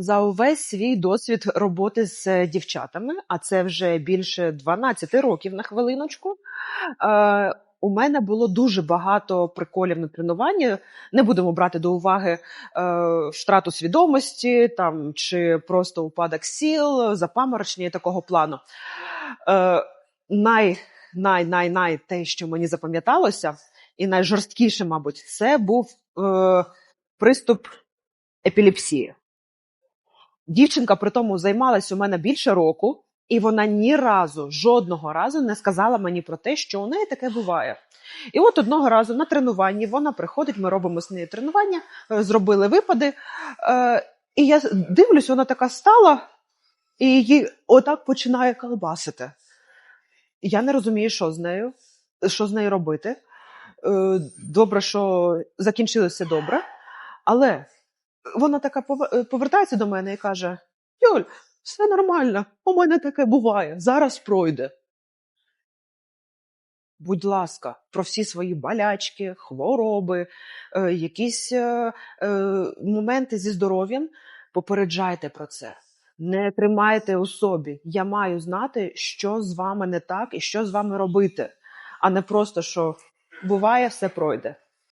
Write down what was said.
За увесь свій досвід роботи з е, дівчатами, а це вже більше 12 років на хвилиночку. Е, у мене було дуже багато приколів на тренуванні. Не будемо брати до уваги е, втрату свідомості там, чи просто упадок сіл, запаморочення такого плану. Е, най, най, най, най, те, що мені запам'яталося, і найжорсткіше, мабуть, це був е, приступ епілепсії. Дівчинка при тому займалась у мене більше року, і вона ні разу, жодного разу не сказала мені про те, що у неї таке буває. І от одного разу на тренуванні вона приходить, ми робимо з нею тренування, е, зробили випади. Е, і я дивлюсь, вона така стала, і її отак починає колбасити. Я не розумію, що з нею, що з нею робити. Е, Добре, що закінчилося добре, але вона така повертається до мене і каже: Юль, все нормально, у мене таке буває, зараз пройде. Будь ласка, про всі свої болячки, хвороби, е, якісь е, е, моменти зі здоров'ям, попереджайте про це. Не тримайте у собі. Я маю знати, що з вами не так і що з вами робити, а не просто що буває, все пройде.